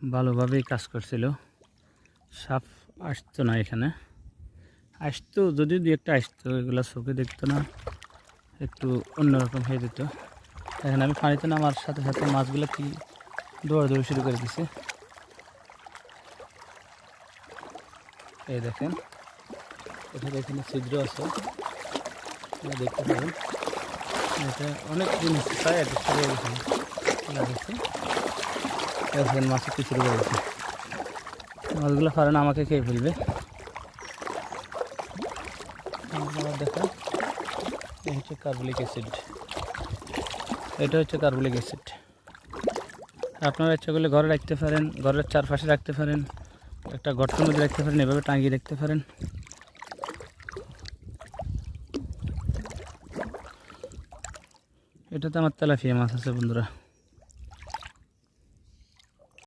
ভালোভাবেই কাজ করছিল। সাপ আসতো না এখানে। আসতো যদি দু একটা আসতো, এগুলো চোখে দেখতো না। একটু অন্যরকম হয়ে যেত। এখানে আমি পানিতে নামার সাথে সাথে মাছগুলো কি দৌড়াদৌড়ি শুরু করে দিছে। এই দেখেন, এখানে এখানে ছিদ্র আছে। দেখতে পাবেন এটা অনেক হচ্ছে, প্রায় এক গেছে। দেখেন মাছের শুরু করেছে। মাছগুলো কারণ আমাকে খেয়ে ফেলবে। এই হচ্ছে কার্বলিক অ্যাসিড। এটা হচ্ছে কার্বলিক অ্যাসিড। আপনারা ইচ্ছা করলে ঘরে রাখতে পারেন, ঘরের চারপাশে রাখতে পারেন, একটা গর্তের মধ্যে রাখতে পারেন, এভাবে টাঙিয়ে রাখতে পারেন। এটাতে আমার তেলাফিয়া মাছ আছে বন্ধুরা।